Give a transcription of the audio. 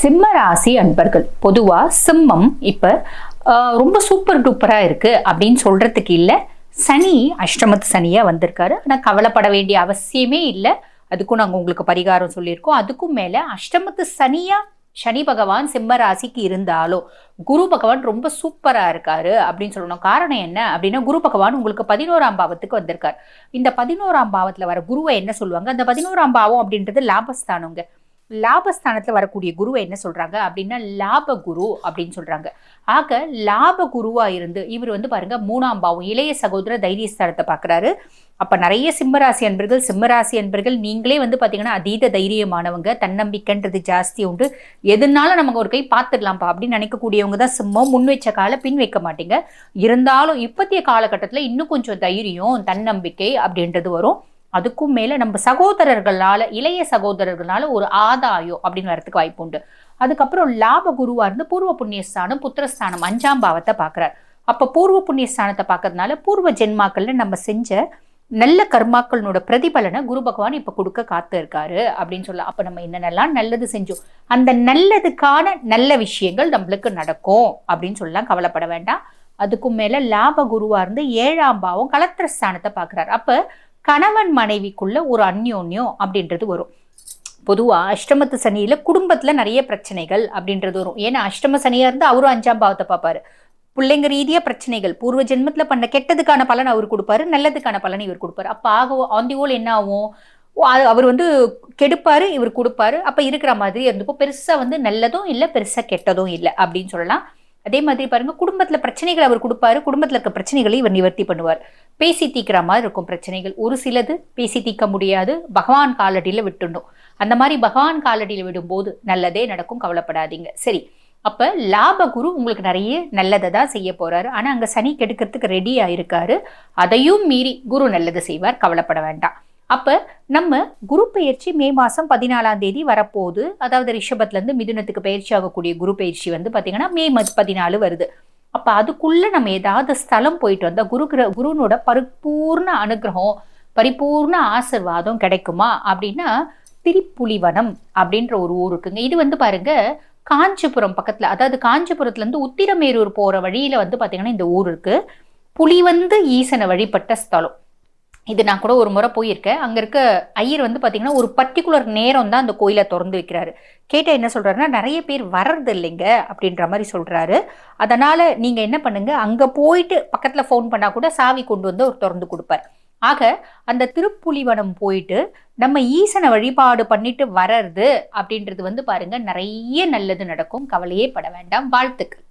சிம்ம ராசி அன்பர்கள். பொதுவாக சிம்மம் இப்போ ரொம்ப சூப்பர் டூப்பராக இருக்குது அப்படின்னு சொல்கிறதுக்கு இல்லை. சனி அஷ்டமத்து சனியாக வந்திருக்காரு. ஆனால் கவலைப்பட வேண்டிய அவசியமே இல்லை. அதுக்கும் நாங்கள் உங்களுக்கு பரிகாரம் சொல்லியிருக்கோம். அதுக்கும் மேலே அஷ்டமத்து சனியாக சனி பகவான் சிம்ம ராசிக்கு இருந்தாலும் குரு பகவான் ரொம்ப சூப்பராக இருக்காரு அப்படின்னு சொல்லணும். காரணம் என்ன அப்படின்னா குரு பகவான் உங்களுக்கு பதினோராம் பாவத்துக்கு வந்திருக்கார். இந்த பதினோராம் பாவத்தில் வர குருவை என்ன சொல்லுவாங்க? அந்த பதினோராம் பாவம் அப்படின்றது லாபஸ்தானங்க. லாபஸ்தானத்தில் வரக்கூடிய குருவை என்ன சொல்கிறாங்க அப்படின்னா லாப குரு அப்படின்னு சொல்கிறாங்க ஆக லாப குருவாக இருந்து இவர் வந்து பாருங்க மூணாம் பாவம் இளைய சகோதர தைரியஸ்தானத்தை பார்க்குறாரு. அப்போ நிறைய சிம்மராசி அன்பர்கள் சிம்மராசி அன்பர்கள் நீங்களே வந்து பார்த்தீங்கன்னா அதீத தைரியமானவங்க தன்னம்பிக்கைன்றது ஜாஸ்தி உண்டு. எதுனாலும் நமக்கு ஒரு கை பார்த்துடலாம்ப்பா அப்படின்னு நினைக்கக்கூடியவங்க தான் சிம்மம். முன் வச்ச கால பின் வைக்க மாட்டீங்க. இருந்தாலும் இப்பத்திய காலகட்டத்தில் இன்னும் கொஞ்சம் தைரியம் தன்னம்பிக்கை அப்படின்றது வரும். அதுக்கும் மேலே நம்ம சகோதரர்களால் இளைய சகோதரர்களால் ஒரு ஆதாயம் அப்படின்னு வரதுக்கு வாய்ப்பு உண்டு. அதுக்கப்புறம் லாப குருவாக இருந்து பூர்வ புண்ணியஸ்தானம் புத்திரஸ்தானம் அஞ்சாம் பாவத்தை பார்க்குறார் அப்போ பூர்வ புண்ணியஸ்தானத்தை பார்க்கறதுனால பூர்வ ஜென்மாக்கள்ல நம்ம செஞ்ச நல்ல கர்மாக்களோட பிரதிபலனை குரு பகவான் இப்போ கொடுக்க காத்து இருக்காரு அப்படின்னு சொல்லலாம் அப்போ நம்ம என்னென்னலாம் நல்லது செஞ்சோம் அந்த நல்லதுக்கான நல்ல விஷயங்கள் நம்மளுக்கு நடக்கும் அப்படின்னு சொல்லலாம் கவலைப்பட வேண்டாம். அதுக்கும் மேலே லாப குருவாக இருந்து ஏழாம் பாவம் கலத்திரஸ்தானத்தை பார்க்குறாரு அப்போ கணவன் மனைவிக்குள்ள ஒரு அந்யோன்யம் அப்படின்றது வரும். பொதுவாக அஷ்டமத்து சனியில் குடும்பத்தில் நிறைய பிரச்சனைகள் அப்படின்றது வரும். ஏன்னா அஷ்டம சனியாக இருந்து அவரும் அஞ்சாம் பாவத்தை பார்ப்பாரு. பிள்ளைங்க ரீதியாக பிரச்சனைகள். பூர்வ ஜென்மத்தில் பண்ண கெட்டதுக்கான பலன் அவர் கொடுப்பாரு. நல்லதுக்கான பலன் இவர் கொடுப்பாரு. அப்போ ஆக ஆன் தி ஓல் என்ன ஆகும்? அவர் வந்து கெடுப்பாரு இவர் கொடுப்பாரு. அப்போ இருக்கிற மாதிரி இருந்துப்போ பெருசாக வந்து நல்லதும் இல்லை பெருசாக கெட்டதும் இல்லை அப்படின்னு சொல்லலாம். அதே மாதிரி பாருங்க குடும்பத்துல பிரச்சனைகள் அவர் கொடுப்பாரு குடும்பத்துல இருக்க பிரச்சனைகளை இவர் நிவர்த்தி பண்ணுவார். பேசி தீக்கிற மாதிரி இருக்கும் பிரச்சனைகள். ஒரு சிலது பேசி தீர்க்க முடியாது பகவான் காலடியில விட்டுணும் அந்த மாதிரி பகவான் காலடியில் விடும்போது நல்லதே நடக்கும் கவலைப்படாதீங்க. சரி அப்ப லாப குரு உங்களுக்கு நிறைய நல்லதை தான் செய்ய போறாரு. ஆனா அங்க சனி கெடுக்கிறதுக்கு ரெடி ஆயிருக்காரு. அதையும் மீறி குரு நல்லது செய்வார் கவலைப்பட வேண்டாம். அப்போ நம்ம குரு பயிற்சி மே மாதம் பதினாலாம் தேதி வரப்போகுது. அதாவது ரிஷபத்துலேருந்து மிதுனத்துக்கு பயிற்சி ஆகக்கூடிய குரு பயிற்சி வந்து பார்த்திங்கன்னா மே மத் பதினாலு வருது. அப்போ அதுக்குள்ளே நம்ம ஏதாவது ஸ்தலம் போயிட்டு வந்தால் குரு கிர- குருனோட பரிபூர்ண அனுகிரகம் பரிபூர்ண ஆசிர்வாதம் கிடைக்குமா? அப்படின்னா திரிப்புலிவனம் அப்படின்ற ஒரு ஊர் இருக்குங்க. இது வந்து பாருங்க காஞ்சிபுரம் பக்கத்தில் அதாவது காஞ்சிபுரத்துலேருந்து உத்திரமேரூர் போகிற வழியில் வந்து பார்த்திங்கன்னா இந்த ஊர் இருக்குது புலி வந்து ஈசனை வழிபட்ட ஸ்தலம். இது நான் கூட ஒரு முறை போயிருக்கேன். அங்கே இருக்க ஐயர் வந்து பார்த்தீங்கன்னா ஒரு பர்டிகுலர் நேரம் தான் அந்த கோயிலை திறந்து வைக்கிறாரு. கேட்டால் என்ன சொல்கிறாருன்னா நிறைய பேர் வர்றது இல்லைங்க அப்படின்ற மாதிரி சொல்கிறாரு அதனால் நீங்கள் என்ன பண்ணுங்க அங்கே போயிட்டு பக்கத்தில் ஃபோன் பண்ணால் கூட சாவி கொண்டு வந்து அவர் திறந்து கொடுப்பார். ஆக அந்த திருப்புலிவனம் போயிட்டு நம்ம ஈசனை வழிபாடு பண்ணிட்டு வர்றது அப்படின்றது வந்து பாருங்கள் நிறைய நல்லது நடக்கும். கவலையே பட வேண்டாம். வாழ்த்துக்கள்.